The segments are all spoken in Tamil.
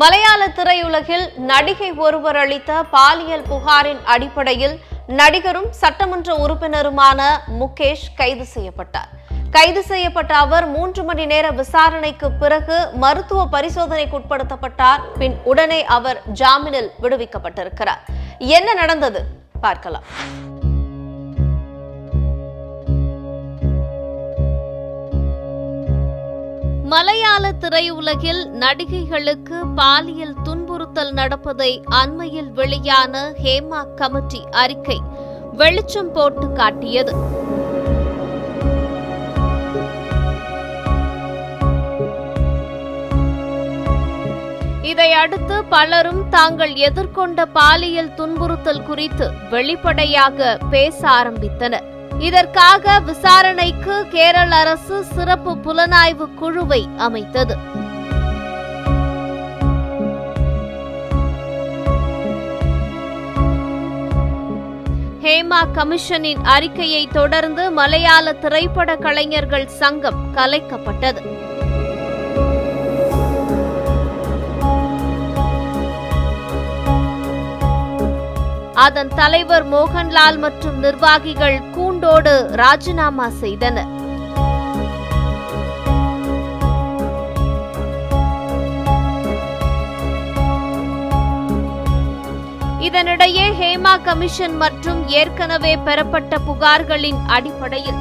மலையாள திரையுலகில் நடிகை ஒருவர் அளித்த பாலியல் புகாரின் அடிப்படையில் நடிகரும் சட்டமன்ற உறுப்பினருமான முகேஷ் கைது செய்யப்பட்டார். கைது செய்யப்பட்ட அவர் மூன்று மணி நேர விசாரணைக்கு பிறகு மருத்துவ பரிசோதனைக்கு உட்படுத்தப்பட்டார். பின் உடனே அவர் ஜாமீனில் விடுவிக்கப்பட்டிருக்கிறார். என்ன நடந்தது? பார்க்கலாம். மலையாள திரையுலகில் நடிகைகளுக்கு பாலியல் துன்புறுத்தல் நடப்பதை அண்மையில் வெளியான ஹேமா கமிட்டி அறிக்கை வெளிச்சம் போட்டு காட்டியது. இதை அடுத்து பலரும் தாங்கள் எதிர்கொண்ட பாலியல் துன்புறுத்தல் குறித்து வெளிப்படையாக பேச ஆரம்பித்தனர். இதற்காக விசாரணைக்கு கேரள அரசு சிறப்பு புலனாய்வு குழுவை அமைத்தது. ஹேமா கமிஷனின் அறிக்கையை தொடர்ந்து மலையாள திரைப்பட கலைஞர்கள் சங்கம் கலைக்கப்பட்டது. அதன் தலைவர் மோகன்லால் மற்றும் நிர்வாகிகள் கூண்டோடு ராஜினாமா செய்தனர். இதனிடையே ஹேமா கமிஷன் மற்றும் ஏற்கனவே பெறப்பட்ட புகார்களின் அடிப்படையில்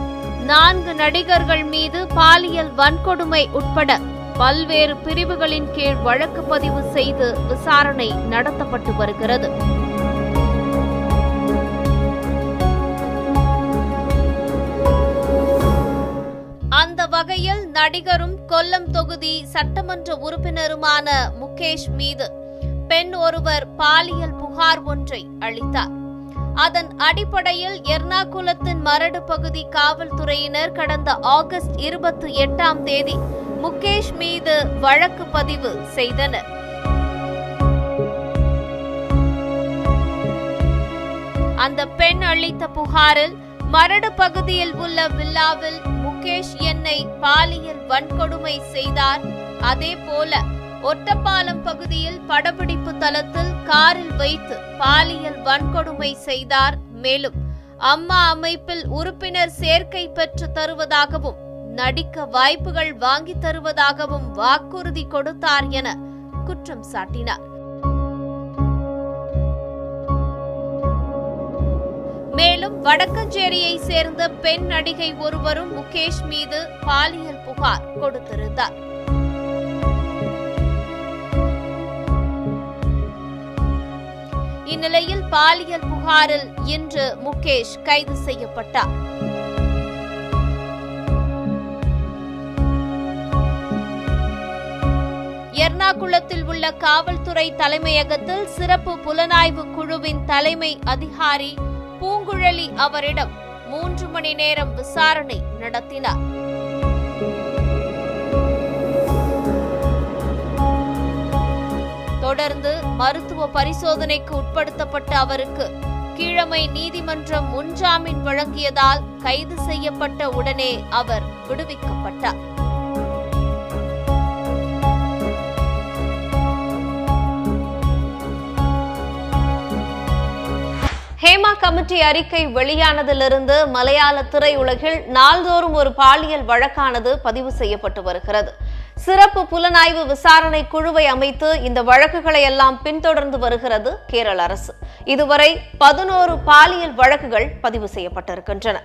நான்கு நடிகர்கள் மீது பாலியல் வன்கொடுமை உட்பட பல்வேறு பிரிவுகளின் கீழ் வழக்கு பதிவு செய்து விசாரணை நடத்தப்பட்டு வருகிறது. வகையில் நடிகரும் கொல்லம் தொகுதி சட்டமன்ற உறுப்பினருமான முகேஷ் மீது பெண் ஒருவர் பாலியல் புகார் ஒன்றை அளித்தார். அதன் அடிப்படையில் எர்ணாகுளத்தின் மரடு பகுதி காவல்துறையினர் கடந்த ஆகஸ்ட் இருபத்தி எட்டாம் தேதி முகேஷ் மீது வழக்கு பதிவு செய்தனர். அந்த பெண் அளித்த புகாரில் மரடு பகுதியில் உள்ள வில்லாவில் முகேஷ் என்னை பாலியல் வன்கொடுமை செய்தார். அதே போல ஒட்டப்பாலம் பகுதியில் படப்பிடிப்பு தளத்தில் காரில் வைத்து பாலியல் வன்கொடுமை செய்தார். மேலும் அம்மா அமைப்பில் உறுப்பினர் சேர்க்கை பெற்று தருவதாகவும் நடிக்க வாய்ப்புகள் வாங்கி தருவதாகவும் வாக்குறுதி கொடுத்தார் என குற்றம் சாட்டினார். மேலும் வடக்கஞ்சேரியை சேர்ந்த பெண் நடிகை ஒருவரும் முகேஷ் மீது பாலியல் புகார் கொடுத்திருந்தார். இந்நிலையில் பாலியல் புகாரில் இன்று முகேஷ் கைது செய்யப்பட்டார். எர்ணாகுளத்தில் உள்ள காவல்துறை தலைமையகத்தில் சிறப்பு புலனாய்வு குழுவின் தலைமை அதிகாரி பூங்குழலி அவரிடம் மூன்று மணி நேரம் விசாரணை நடத்தினார். தொடர்ந்து மருத்துவ பரிசோதனைக்கு உட்படுத்தப்பட்ட அவருக்கு கீழமை நீதிமன்றம் முன்ஜாமீன் வழங்கியதால் கைது செய்யப்பட்ட உடனே அவர் விடுவிக்கப்பட்டார். ஹேமா கமிட்டி அறிக்கை வெளியானதிலிருந்து மலையாள திரையுலகில் நாள்தோறும் ஒரு பாலியல் வழக்கானது பதிவு செய்யப்பட்டு வருகிறது. சிறப்பு புலனாய்வு விசாரணை குழுவை அமைத்து இந்த வழக்குகளை எல்லாம் பின்தொடர்ந்து வருகிறது கேரள அரசு. இதுவரை பதினோரு பாலியல் வழக்குகள் பதிவு செய்யப்பட்டிருக்கின்றன.